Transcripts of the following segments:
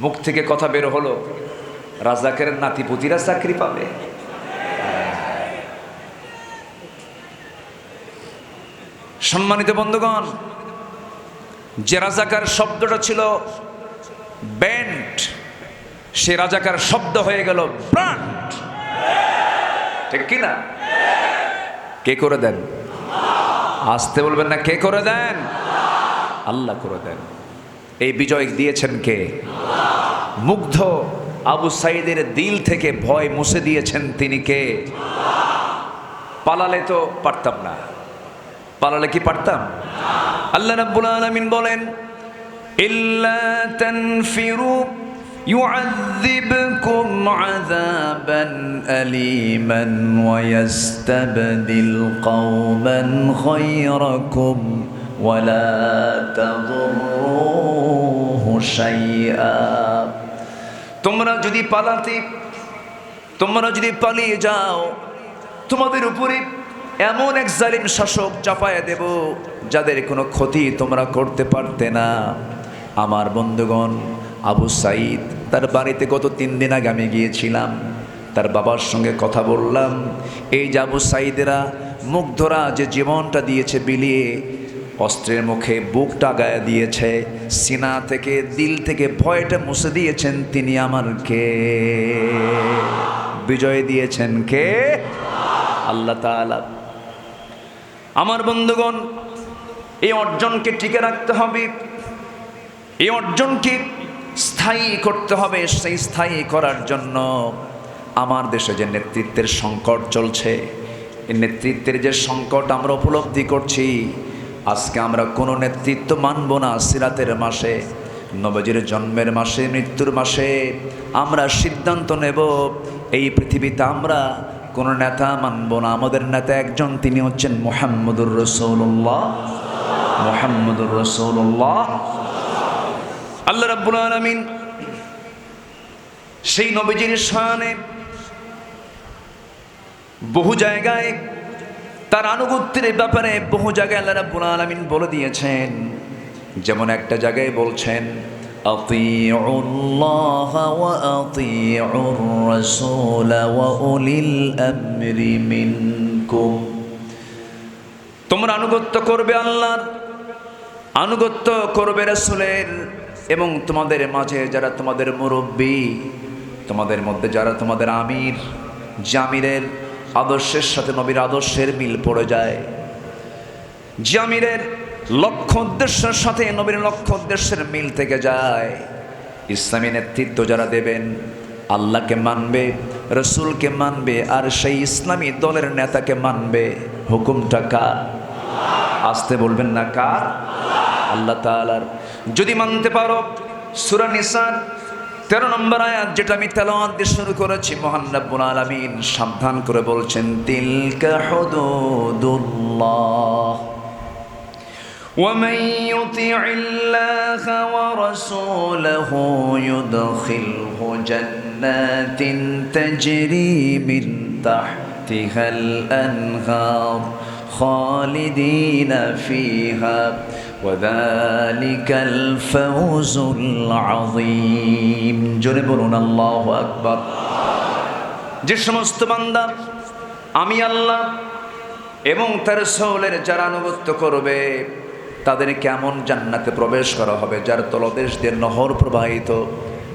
মুখ থেকে কথা বের হলো রাজাকের নাতিপুতিরা চাকরি পাবে। সম্মানিত বন্ধুগণ, যে রাজাকার শব্দটা ছিল ব্যান্ড, সে রাজাকার শব্দ হয়ে গেল ব্রান্ড। ঠিক কিনা কে করে দেন? আসতে বলবেন না, কে করে দেন? আল্লাহ করে দেন। এই বিজয় দিয়েছেন কে? মুগ্ধ আবু সাইদের দিল থেকে ভয় মুছে দিয়েছেন তিনি কে পালালে তো পারতাম না পালালে কি পারতাম আল্লাহ রাব্বুল আলামিন বলেন ইল্লা তানফিরু يعذبكم عذابا أليما ويستبدل قوما غيركم ولا تضروه شيئا তোমরা যদি পালাতে, তোমরা যদি পালিয়ে যাও, তোমাদের উপরে এমন এক জালিম শাসক চাপায় দেব, যাদের কোনো ক্ষতি তোমরা করতে পারতে না। আমার বন্ধুগণ, আবু সাইদ তার বাড়িতে গত তিন দিন আগে আমি গিয়েছিলাম। তার বাবার সঙ্গে কথা বললাম। এই যে আবু সাইদেরা মুগ্ধরা যে জীবনটা দিয়েছে বিলিয়ে অস্ত্রের মুখে বুকটা গায়ে দিয়েছে, সিনা থেকে, দিল থেকে ভয়টা মুছে দিয়েছেন তিনি আমার কে বিজয় দিয়েছেন কে? আল্লাহ আমার বন্ধুগণ, এই অর্জনকে টিকে রাখতে হবে। এই অর্জনকে স্থায়ী করতে হবে, সেই স্থায়ী করার জন্য আমার দেশে যে নেতৃত্বের সংকট চলছে নেতৃত্বের যে সংকট আমরা উপলব্ধি করছি আজকে আমরা কোনো নেতৃত্ব মানব না সিরাতের মাসে, নবজির জন্মের মাসে, মৃত্যুর মাসে। আমরা সিদ্ধান্ত নেব, এই পৃথিবীতে আমরা কোনো নেতা মানব না। আমাদের নেতা একজন, তিনি হচ্ছেন মোহাম্মদুর রসৌল্লাহ মোহাম্মদুর রসৌল্লাহ আল্লাহ রাব্বুল আলামিন সেই নবীজির শানে বহু জায়গায় তার আনুগত্যের ব্যাপারে বহু জায়গায় আল্লাহ রাব্বুল আলামিন বলে দিয়েছেন যেমন একটা জায়গায় বলছেন أطيعوا الله وأطيعوا الرسول وأولي الأمر منكم তোমরা আনুগত্য করবে আল্লাহর আনুগত্য করবে রাসূলের এবং তোমাদের মাঝে যারা তোমাদের মুরব্বী তোমাদের মধ্যে যারা তোমাদের আমির জামিরের আদর্শের সাথে নবীর আদর্শের মিল পড়ে যায়। জামিরের লক্ষ্য উদ্দেশ্যের সাথে নবীর লক্ষ্য উদ্দেশ্যের মিল থেকে যায়। ইসলামী নেতৃত্ব যারা দেবেন, আল্লাহকে মানবে, রসুলকে মানবে, আর সেই ইসলামী দলের নেতাকে মানবে। হুকুমটা কার? আসতে বলবেন না কার? আল্লাহ তালার যদি মানতে পারো, সুরা নিসার তেরো নম্বর আয়াত যেটা আমি তেলাওয়াত দিয়ে শুরু করেছি মহান রাব্বুল আলামিন সাবধান করে বলছেন তিলকা হুদুদুল্লাহ ومن يطع الله ورسوله يدخله جنات تجري من تحتها الأنهار خالدين فيها وذلك الفوز العظيم জোরে বলুন আল্লাহু আকবার যে সমস্ত বান্দা আমি আল্লাহ এবং তার সোলের যারা আনুগত্য করবে তাদের কেমন জান্নাতে প্রবেশ করা হবে যার তলদেশ দিয়ে নহর প্রবাহিত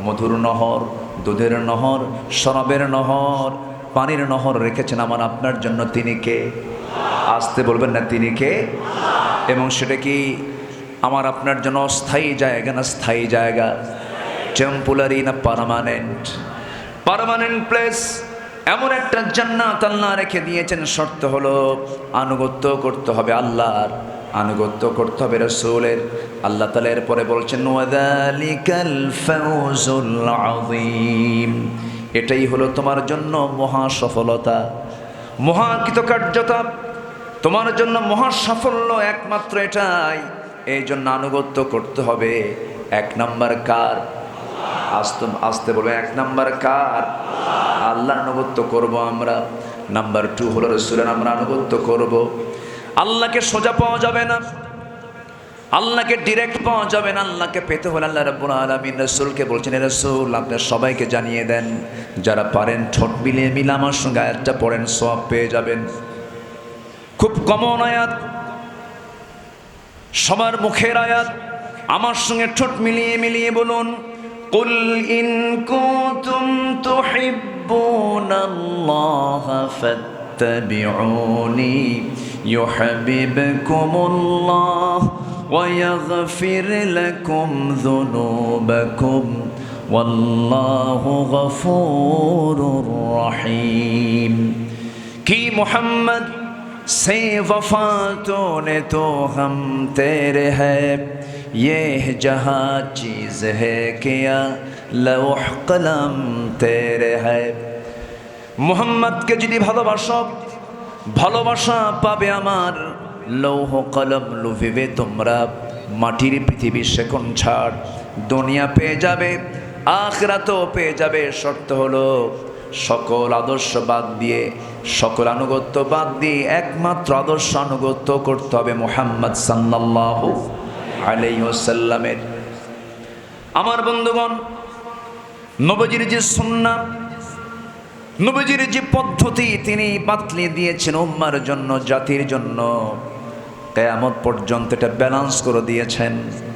মধুর নহর দুধের নহর শরাবের নহর পানির নহর রেখেছেন আমার আপনার জন্য তিনি কে আসতে বলবেন না তিনি কে এবং সেটা কি আমার আপনার জন্য অস্থায়ী জায়গা না স্থায়ী জায়গা? টেম্পোলারি না পারমানেন্ট পারমানেন্ট প্লেস এমন একটা জান্নাত আল্লাহ রেখে দিয়েছেন, শর্ত হলো আনুগত্য করতে হবে আল্লাহর, আনুগত্য করতে হবে রসুলের। আল্লাহ তালা এরপরে বলছেন এটাই হলো তোমার জন্য মহা সফলতা, মহা কৃতকার্যতা। তোমার জন্য মহা সাফল্য একমাত্র এটাই। এই জন্য আনুগত্য করতে হবে। এক নাম্বার কার? আসতে আসতে বলব, এক নাম্বার কার? আল্লাহ আনুগত্য করব আমরা। নাম্বার টু হলো রসুলের আমরা আনুগত্য করব। আল্লাহকে সোজা পাওয়া যাবে না। আল্লাহকে ডিরেক্ট পাওয়া যাবে না। আল্লাহকে পেতে হলে আল্লাহ রাব্বুল আলামিন রাসূলকে বলছেন "হে আপনার সবাইকে জানিয়ে দেন, যারা পারেন ঠোঁট মিলিয়ে মিলে আমার সঙ্গে আয়াতটা পড়েন সব পেয়ে যাবেন। খুব কমন আয়াত। সবার মুখের আয়াত আমার সঙ্গে ঠোঁট মিলিয়ে মিলিয়ে বলুন قل إن كنتم تحبون الله فاتبعوني يحببكم الله ويغفر لكم ذنوبكم والله غفور رحيم কি মোহাম্মদ से वफा तूने तो हम तेरे है ये जहाँ चीज़ है क्या लौह कलम तेरे है মোহাম্মদকে যদি ভালোবাসো ভালোবাসা পাবে আমার লৌহ কলম লুভিবে তোমরা মাটির পৃথিবী সেকন ছাড় দুনিয়া পেয়ে যাবে আখরাতও পেয়ে যাবে শর্ত হলো সকল আদর্শ বাদ দিয়ে সকল আনুগত্য বাদ দিয়ে একমাত্র আদর্শ আনুগত্য করতে হবে মোহাম্মদ সাল্লাল্লাহু আলাইহি ওয়াসাল্লামের। আমার বন্ধুগণ, নবজির যে সুন্নাহ নবীজির যে পদ্ধতি তিনি বাতলে দিয়েছেন উম্মার জন্য, জাতির জন্য, কেয়ামত পর্যন্ত এটা ব্যালান্স করে দিয়েছেন।